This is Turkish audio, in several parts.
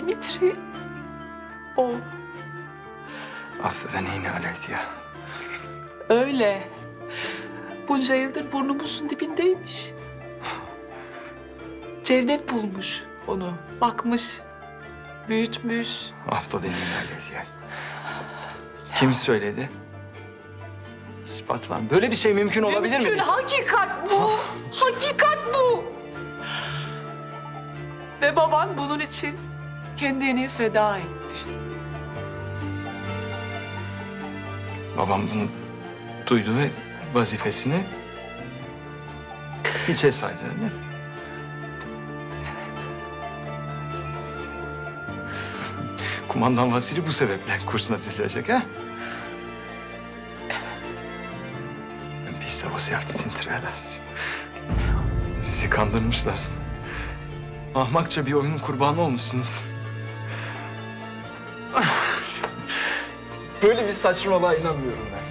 Dimitri. O. Ah, Aslında neyin alet ya? Öyle. Bunca yıldır burnumuzun dibindeymiş. Cevdet bulmuş onu. Bakmış. Büyütmüş. Hafta deneyin alet. Kim söyledi? İspat var mı? Böyle bir şey mümkün olabilir mi? Mümkün, mi? hakikat bu. Ah. hakikat bu. Ve baban bunun için kendini feda etti. Babam bunu duydu ve vazifesini hiçe saydı mi? Kumandan Vasili bu sebeple kursuna dizilecek ha? Evet. Biz de vasiyafta tintirerler sizi. Sizi kandırmışlar. Ahmakça bir oyunun kurbanı olmuşsunuz. Böyle bir saçmalığa inanmıyorum ben.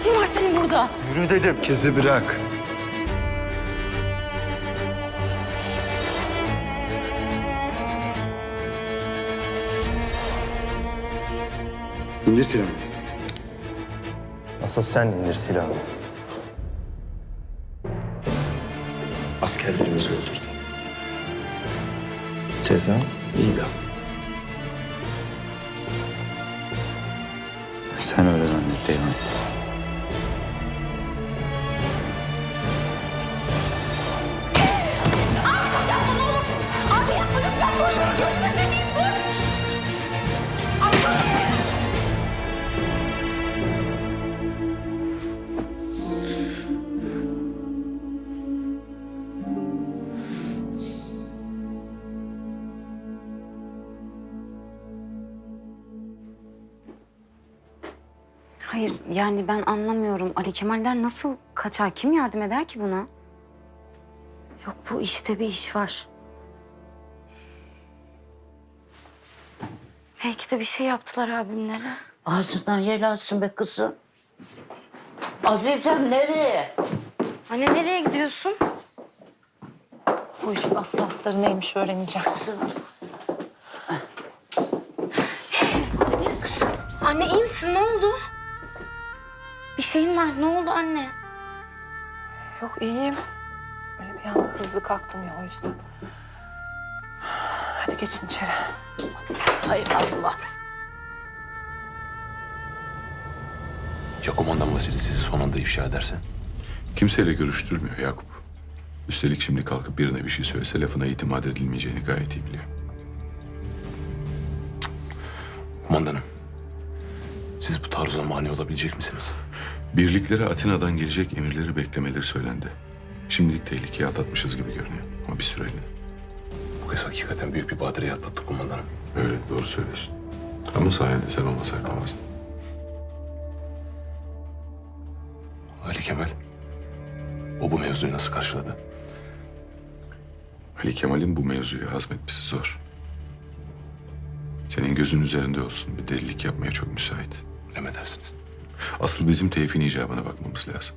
İşin var senin burada? Yürü dedim. Kezi bırak. İndir silahını. Asıl sen indir silahını. Askerlerimizi öldürdün. Ceza idam. Sen öyle Hayır yani ben anlamıyorum. Ali Kemaller nasıl kaçar? Kim yardım eder ki buna? Yok bu işte bir iş var. Belki de bir şey yaptılar abimlere. Ağzından yel alsın be kızım. Azizem nereye? Anne nereye gidiyorsun? Bu işin aslı astarı neymiş öğreneceğim. Anne iyi misin? Ne oldu? Bir şeyin var. Ne oldu anne? Yok iyiyim. Öyle bir anda hızlı kalktım ya o yüzden. Hadi geçin içeri. Hay Allah. Ya komandan sizi son anda ifşa ederse? Kimseyle görüştürmüyor Yakup. Üstelik şimdi kalkıp birine bir şey söylese lafına itimat edilmeyeceğini gayet iyi biliyor. Kumandanım, siz bu taarruza mani olabilecek misiniz? Birliklere Atina'dan gelecek emirleri beklemeleri söylendi. Şimdilik tehlikeye atlatmışız gibi görünüyor. Ama bir süreliğine. Bu kez hakikaten büyük bir badireyi atlattık kumandanım. Öyle doğru söylüyorsun. Ama sayende sen olmasa yapamazdın. Ali Kemal, o bu mevzuyu nasıl karşıladı? Ali Kemal'in bu mevzuyu hazmetmesi zor. Senin gözün üzerinde olsun. Bir delilik yapmaya çok müsait. Emredersiniz. Asıl bizim Tevfik'in icabına bakmamız lazım.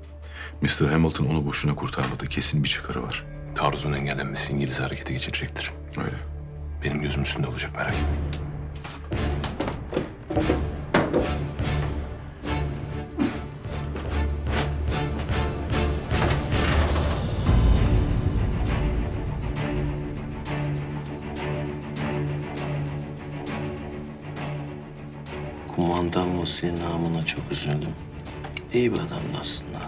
Mr. Hamilton onu boşuna kurtarmadı. Kesin bir çıkarı var. Taarruzun engellenmesi İngiliz harekete geçirecektir. Öyle. Benim gözüm üstünde olacak merak etmeyin. Handan Vasfi'nin namına çok üzüldüm. İyi bir adamdı aslında.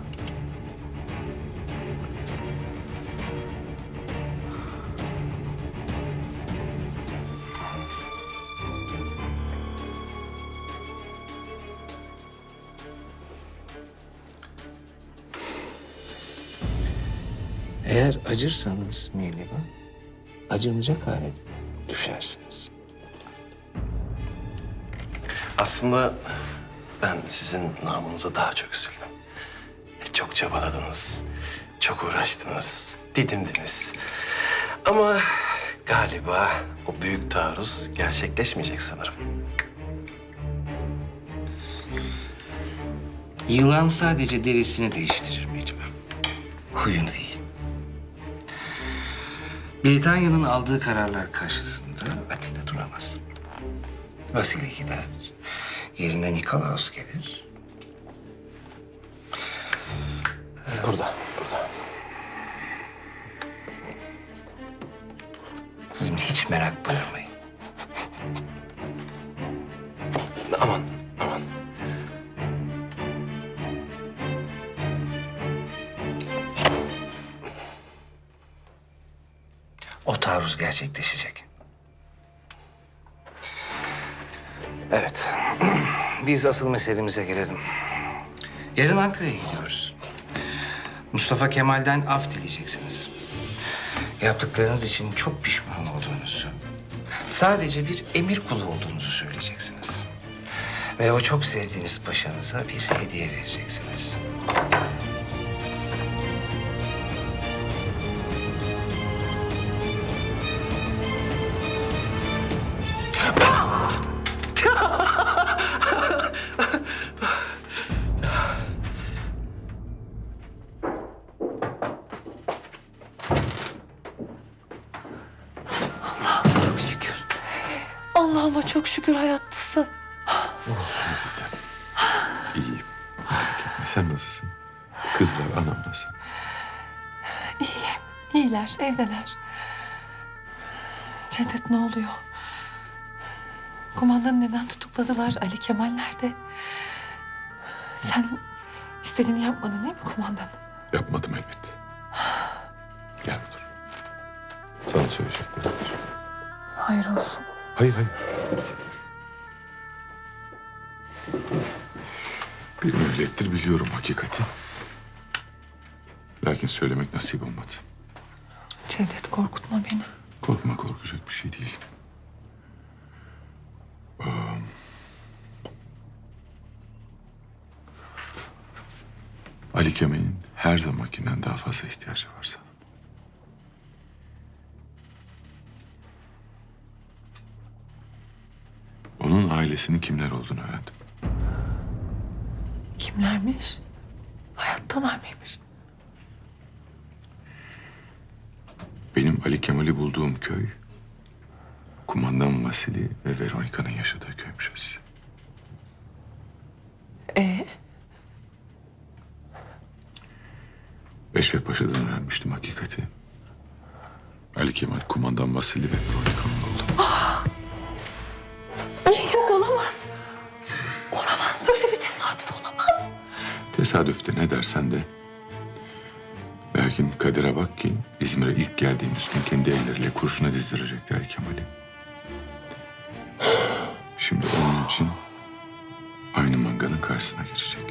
Eğer acırsanız Mihliba, acınacak hale düşersiniz. Aslında ben sizin namınıza daha çok üzüldüm. Çok çabaladınız, çok uğraştınız, didindiniz. Ama galiba o büyük taarruz gerçekleşmeyecek sanırım. Yılan sadece derisini değiştirir Mihliban. Huyunu değil. Britanya'nın aldığı kararlar karşısında Atilla duramaz. Vasile gider. Yerine Nikolaos gelir. Burada, burada. Siz hiç merak buyurmayın. Aman, aman. O taarruz gerçekleşecek. Evet. Biz asıl meselemize gelelim. Yarın Ankara'ya gidiyoruz. Mustafa Kemal'den af dileyeceksiniz. Yaptıklarınız için çok pişman olduğunuzu, sadece bir emir kulu olduğunuzu söyleyeceksiniz. Ve o çok sevdiğiniz paşanıza bir hediye vereceksiniz. Sen nasılsın? Kızlar, anam nasıl? İyiyim. İyiler, evdeler. Cevdet ne oluyor? Kumandanı neden tutukladılar? Ali Kemal nerede? Sen istediğini yapmadın değil mi kumandan? Yapmadım elbet. Gel otur. Sana söyleyeceklerim var. Hayır olsun. Hayır, hayır. Otur. Bir müddettir biliyorum hakikati. Lakin söylemek nasip olmadı. Cevdet korkutma beni. Korkma korkacak bir şey değil. Ee, Ali Kemal'in her zamankinden daha fazla ihtiyacı var sana. Onun ailesinin kimler olduğunu öğrendim. Kimlermiş? Hayattalar mıymış? Benim Ali Kemal'i bulduğum köy... ...kumandan Vasili ve Veronika'nın yaşadığı köymüş Azize. Ee, Eşref Paşa'dan öğrenmiştim hakikati. Ali Kemal, kumandan Vasili ve Veronika'nın Tesadüfte ne dersen de... Lakin kadere bak ki İzmir'e ilk geldiğimiz gün kendi elleriyle kurşuna dizdirecekti Ali Kemal'i. Şimdi onun için aynı manganın karşısına geçecek.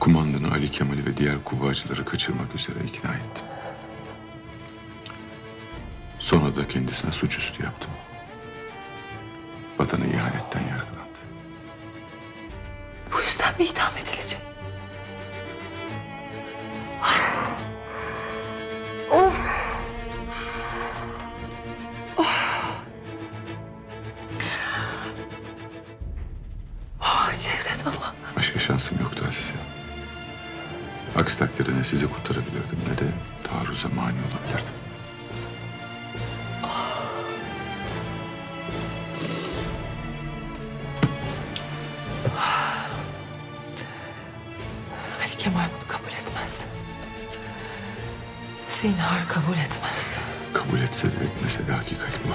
Kumandanı Ali Kemal'i ve diğer kuvvacıları kaçırmak üzere ikna ettim. Sonra da kendisine suçüstü yaptım. Vatana ihanetten yargılandı. Bu yüzden mi idam edilecek? of. Ah Cevdet ama. Başka şansım yoktu Azize. Aksi takdirde ne sizi kurtarabilirdim ne de taarruza mani olabilirdim. Zinhar kabul etmez. Kabul etse de etmese de hakikat bu.